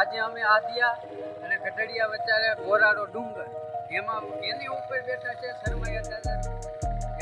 આજે અમે આદિયા અને ગઢડિયા વચ્ચે ગોરાડો ડુંગર. એમાં એની ઉપર બેઠા છે શર્માયા દાદા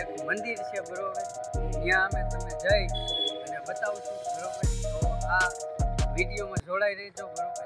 એક મંદિર છે બરોબર. ત્યાં અમે તમે જઈ અને બતાવશું બરોબર. તો આ વિડીયોમાં જોડાઈ રહેજો બરોબર.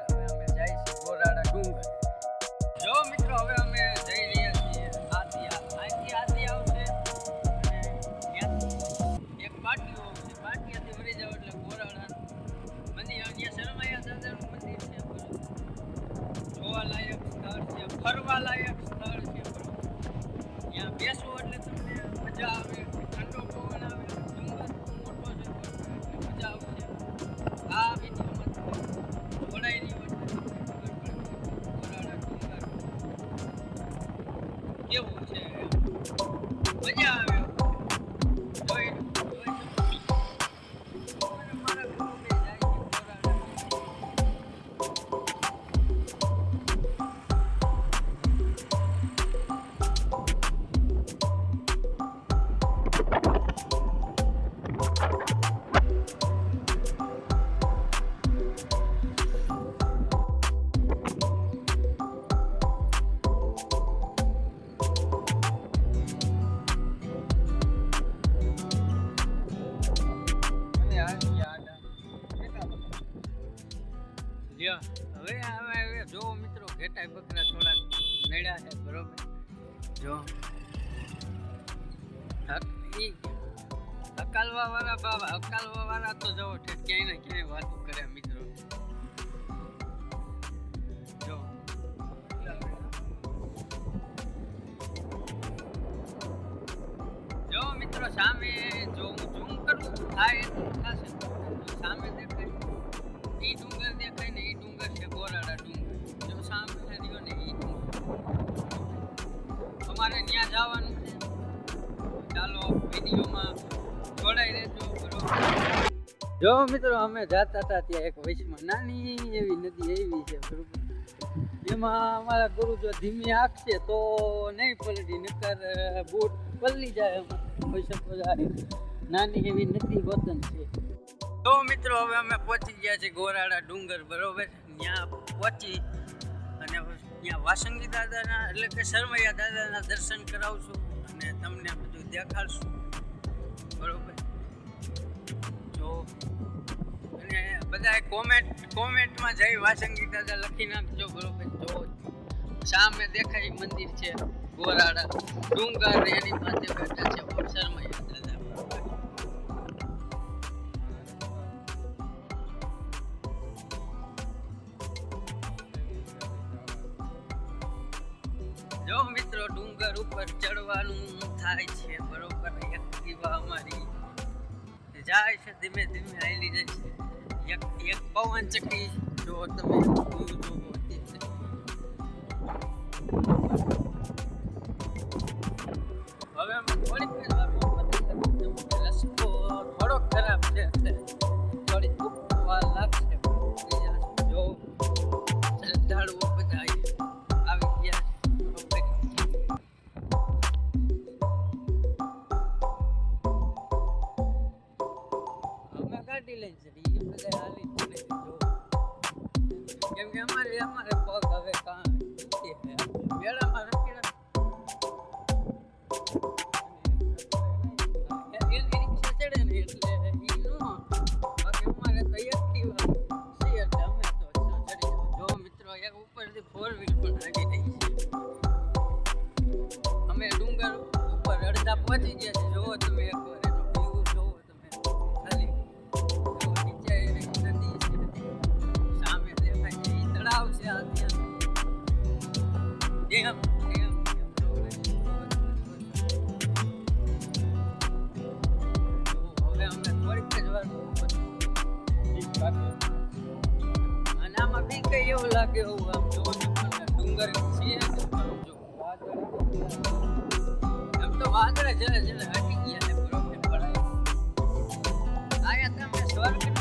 કેવું છે? મજા આવે. જો. હક- ઈ હકાલવા વાળા બાબા હકાલવા વાળા તો જો ઠેક ક્યાંય ને ક્યાંય વાતો કરે મિત્રો. જો. જો મિત્રો, સામે જો હું ઝૂમ કરું થાય એટલું થશે. જો સામે દેખાય. ઈ ડુંગર દેખાય ને ઈ ડુંગર છે ગોરાડા અમારે ત્યાં જવાનું છે. ચાલો, વિડીયોમાં જોડાઈ રહેજો જો મિત્રો, અમે જાતા હતા ત્યાં એક વૈશ્વમાં નાની એવી નદી એવી છે બરોબર. એમાં અમારા ગુરુ જો ધીમી આંખશે તો નહીં પલટી, નકર બૂટ પલળી જાય એમાં. શકો જાય નાની એવી નદી વતન છે. તો મિત્રો, હવે અમે પહોંચી ગયા છે ગોરાડા ડુંગર, બરોબર? ત્યાં પહોંચી ત્યાં વાસંગી દાદાના, એટલે કે શરમૈયા દાદાના દર્શન કરાવશું અને તમને બધું દેખાડશું. બરોબર? જો, અને બધા કોમેન્ટ કોમેન્ટમાં જઈ વાસંગી દાદા લખી નાખજો, બરોબર? જો, સામે દેખાય મંદિર છે ગોરાડા. ડુંગર એની પાસે બેઠા છે શરમૈયા. ઉપર થાય છે, બરોબર? એક દીવા અમારી જાય છે, ધીમે ધીમે હાલી જાય છે. એક એક પવન ચક્કી જો તમે જોવો એક ઉપરથી ફોર વ્હીલ પણ લાગી રહી અમે ડુંગર ઉપર અડધા પહોંચી ગયા છે તમે એકવાર તમે. સામે દેખાય ઈ તળાવ છે આ હવે અમે એવું લાગે આમ જો, ડુંગર છે જો, વાદળ એમ તો વાદળ જરા જરા હટી ગયા પડાય આયા તમે સ્વર્ગનો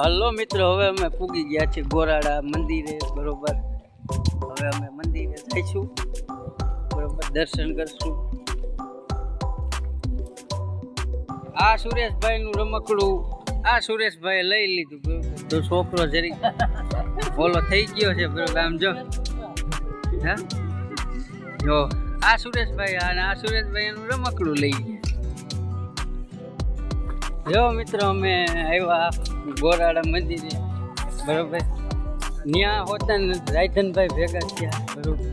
હલો મિત્રો, હવે અમે પૂગી ગયા છીએ ગોરાડા મંદિરે, બરોબર? હવે અમે મંદિરે જઈશું. બરોબર, દર્શન કરશું. આ સુરેશભાઈ નું રમકડું, આ સુરેશભાઈ લઈ લીધું તો છોકરો જરી ઓલો થઈ ગયો છે બરોબર આમ જો. હા? જો, આ સુરેશભાઈ, અને આ સુરેશભાઈ એનું રમકડું લઈ ગયા. જો મિત્રો, અમે આવ્યા ગોરાડા મંદિરે. બરોબર? ત્યાં હોતા ને રાયધનભાઈ ભેગા થયા. બરોબર?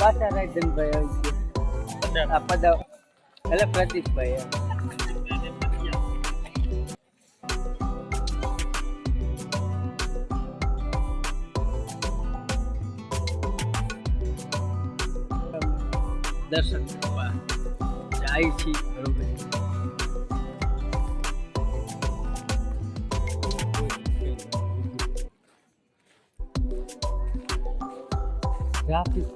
પાછા રાયધનભાઈ આવી ગયા. આ પદા એટલે પ્રદીપભાઈ દર્શન કરવા જાય છે બરોબર. ટ્રાફિક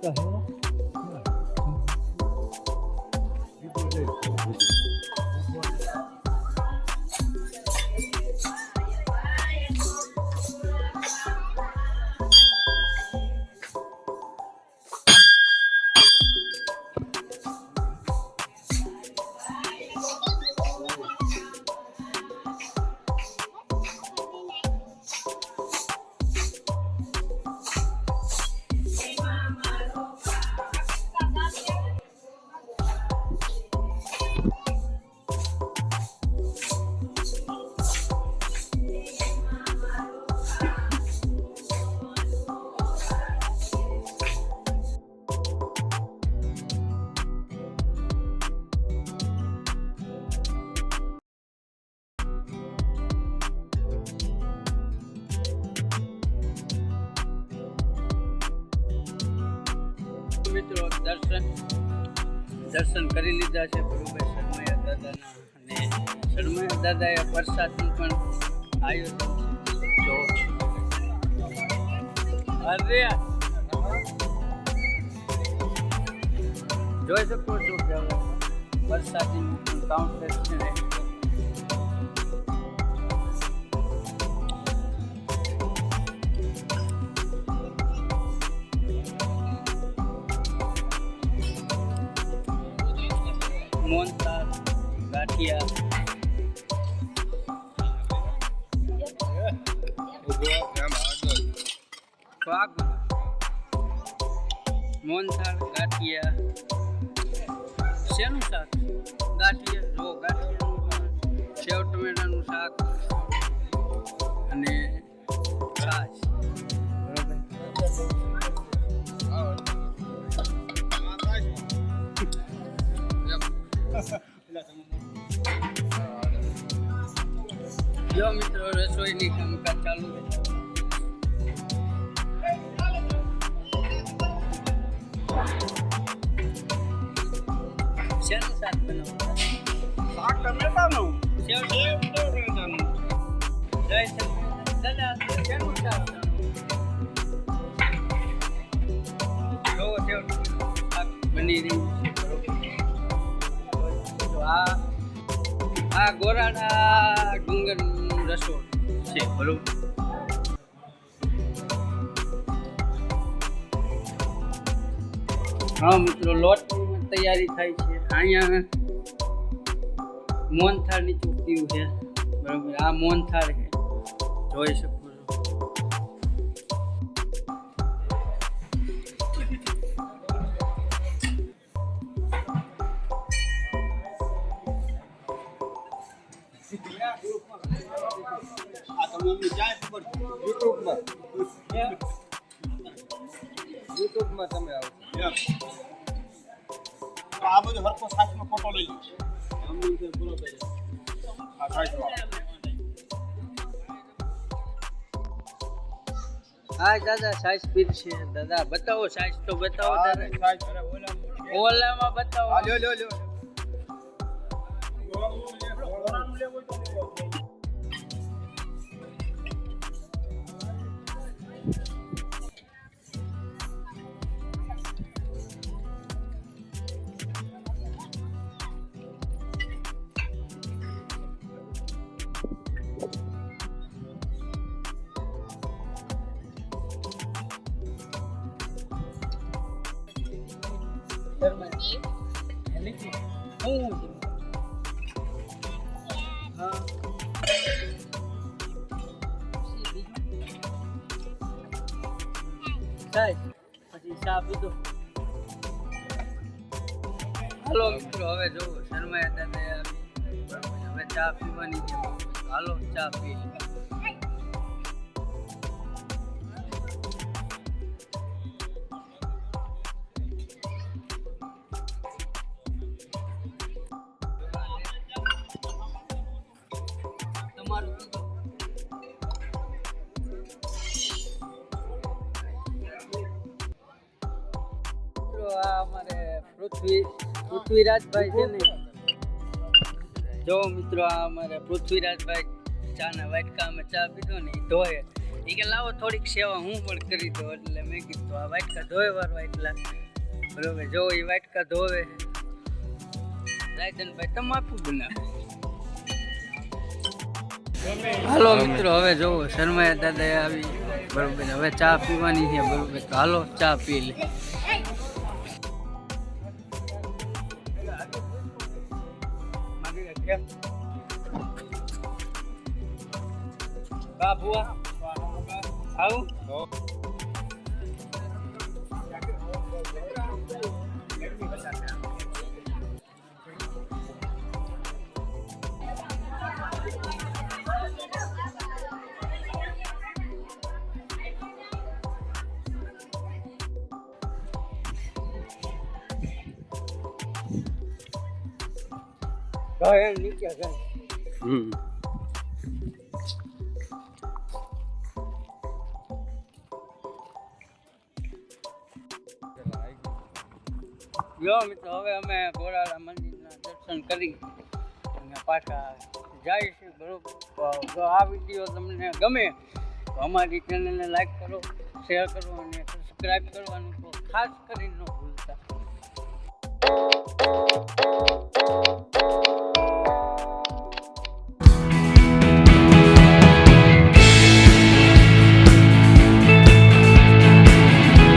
મિત્રો દર્શન દર્શન કરી લીધા છે બરોબર શર્મયા દાદાના અને શર્મયા દાદાએ પ્રસાદનું પણ આયોજન અરે! જોઈ શકો છો કે વરસાદીનું કાઉન્ટર છે ગાંઠિયા પાક મોહનથાળ ગાંઠિયા શેનું શાક ગાંઠિયા જો ગાંઠિયાનું સેવ ટમેટાનું શાક અને છાશ જો મિત્રો રસોઈની કામકાજ ચાલુ છે. શેનું શાક બનાવવાનું શાક ટમેટાનું. સેવ સેવ ટમેટાનું. જય શ્રી દાદા શેનું શાક જો સેવ શાક બની રહ્યું છે. તો આ આ ગોરાડા ડુંગરનું રસોડ છે, બરોબર? હા, મિત્રો, લોટ તૈયારી થાય છે. અહીંયા મોહનથાળની ચોકડીઓ છે. બરોબર, આ મોહનથાળ છે. જોઈ શકો છો. આ તમને પર? યુટ્યુબમાં. યુટ્યુબમાં તમે આવો. તો આ બધું હરખો સાચનો ફોટો લઈ લો. આ સાચનો હા દાદા સાઈઝ પીર છે. દાદા બતાવો સાઈઝ તો બતાવો દાદા. સાચ ઓલામાં બતાવો. લ્યો લ્યો લ્યો. Oh. Uh. થાય, પછી ચા પીધો. હાલો મિત્રો, હવે જોવો શર્માયા દાદા હવે ચા પીવાની છે. હાલો, ચા પી તમારું પૃથ્વી, પૃથ્વીરાજભાઈ છે ને. જો મિત્રો આ અમારે પૃથ્વીરાજભાઈ ચાના વાટકા અમે ચા પીધો ને એ એ કે લાવો થોડીક સેવા હું પણ કરી દઉં, એટલે મેં કીધું આ વાટકા ધોય વારવા એટલા. બરોબર, જો એ વાટકા ધોવે. રાયધનભાઈ તમાકુ બનાવે હાલો મિત્રો, હવે જોવો શર્માયા દાદા આવી, બરોબર, હવે ચા પીવાની છે, બરોબર, તો હાલો ચા પી લે. બા બુઆ આવું એમ નીકળ્યા જાય હમ. જો મિત્રો હવે અમે ઘોડાલા મંદિરના દર્શન કરી અને પાછા જઈશું બરોબર. જો આ વીડિયો તમને ગમે તો અમારી ચેનલને લાઈક કરો શેર કરો અને સબસ્ક્રાઈબ કરવાનું તો ખાસ કરીને.